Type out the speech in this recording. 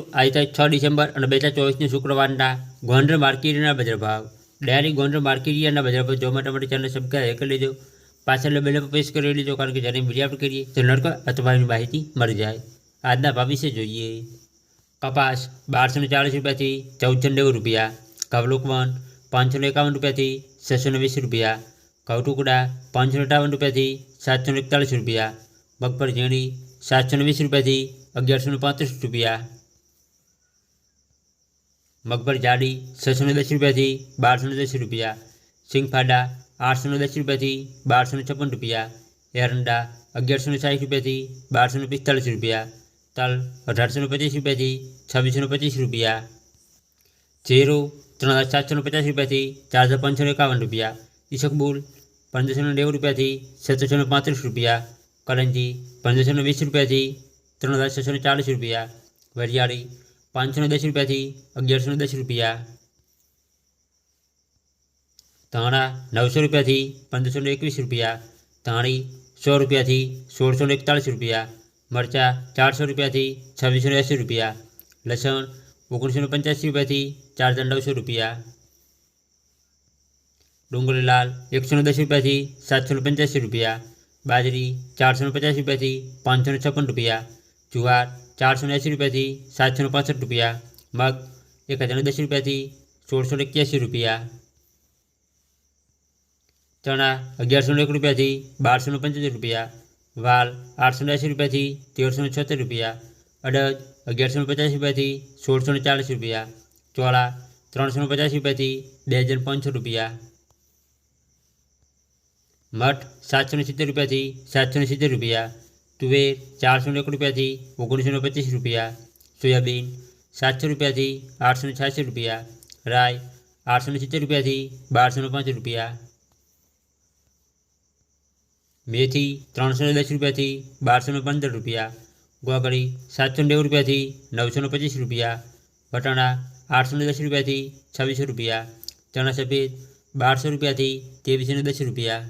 મિત્રો આજે તારીખ છ ડિસેમ્બર અને બે હજાર ચોવીસની શુક્રવારના ગોંડલ માર્કેટના બજાર ભાવ ડાયરેક્ટ ગોંડલ માર્કેટિયાના બજાર ભાવ જોવા માટે ચેનલ સબસ્ક્રાઈબ કરી લેજો. પાછળ બેલ પર પ્રેસ કરી લેજો કારણ કે જ્યારે વીડિયો આપણે કરીએ તો નડકો અથવા એની માહિતી મળી જાય. આજના ભાવ વિશે જોઈએ. કપાસ બારસો ને ચાલીસ રૂપિયાથી ચૌદસો નેવું રૂપિયા. કવલુકવન પાંચસો ને એકાવન રૂપિયાથી છસો ને વીસ રૂપિયા. ઘઉ ટુકડા પાંચસો અઠાવન રૂપિયાથી સાતસો એકતાલીસ રૂપિયા. મગફળી ઝીણી સાતસો વીસ રૂપિયાથી અગિયારસો પાંત્રીસ રૂપિયા. મગફળી જાડી છસો ને દસ રૂપિયાથી બારસો ને દસ રૂપિયા સિંગફાડા આઠસો ને દસ રૂપિયાથી બારસો ને છપ્પન રૂપિયા એરંડા અગિયારસો ને સાઠ રૂપિયાથી બારસો ને પિસ્તાલીસ રૂપિયા તલ અઢારસો ને પચીસ રૂપિયાથી છવ્વીસો ને પચીસ રૂપિયા જીરો ત્રણ હજાર સાતસો ને પચાસ રૂપિયાથી ચાર હજાર પાંચસો ને એકાવન રૂપિયા ઈસકબુલ પંદરસો ને નેવું રૂપિયાથી સત્તરસો ને પાંત્રીસ રૂપિયા કરંજી પંદરસો ને વીસ રૂપિયાથી ત્રણ હજાર છસો ને ચાલીસ રૂપિયા વરિયાળી પાંચસો ને દસ રૂપિયાથી અગિયારસો ને દસ રૂપિયા ધાણા નવસો રૂપિયાથી પંદરસો ને એકવીસ રૂપિયા ધાણી સો રૂપિયાથી સોળસો ને એકતાળીસ રૂપિયા મરચાં ચારસો રૂપિયાથી છવ્વીસો ને એંસી રૂપિયા લસણ ઓગણીસો ને પંચ્યાસી રૂપિયાથી ચાર હજાર નવસો રૂપિયા ડુંગળી લાલ એકસો ને દસ રૂપિયાથી સાતસો ને પંચ્યાસી રૂપિયા બાજરી ચારસો ને પચાસ રૂપિયાથી પાંચસો ને છપ્પન રૂપિયા જુવાર ચારસો ને એંસી રૂપિયાથી સાતસો ને પાસઠ રૂપિયા મગ એક હજાર ને દસ રૂપિયાથી સોળસો ને એક્યાસી રૂપિયા ચણા અગિયારસો ને એક રૂપિયાથી બારસો ને પંચોતેર રૂપિયા વાલ આઠસો ને એંસી રૂપિયાથી તેરસો ને છોતેર રૂપિયા અડદ અગિયારસો ને પચાસ રૂપિયાથી સોળસો ને ચાલીસ રૂપિયા ચોળા ત્રણસો ને પચાસ રૂપિયાથી બે હજાર પાંચસો રૂપિયા મઠ સાતસો ને સિત્તેર રૂપિયાથી સાતસો ને સિત્તેર રૂપિયા તુવેર ચારસો ને એક રૂપિયાથી ઓગણીસો ને પચીસ રૂપિયા સોયાબીન સાતસો રૂપિયાથી આઠસો ને છ્યાસી રૂપિયા રાય આઠસો ને સિત્તેર રૂપિયાથી બારસો ને પાંચ રૂપિયા મેથી ત્રણસો ને દસ રૂપિયાથી બારસો ને પંદર રૂપિયા ગોગળી સાતસો નેવું રૂપિયાથી નવસો ને પચીસ રૂપિયા વટાણા આઠસો ને દસ રૂપિયાથી છવ્વીસો રૂપિયા ચણા સફેદ બારસો રૂપિયાથી ત્રેવીસો ને દસ રૂપિયા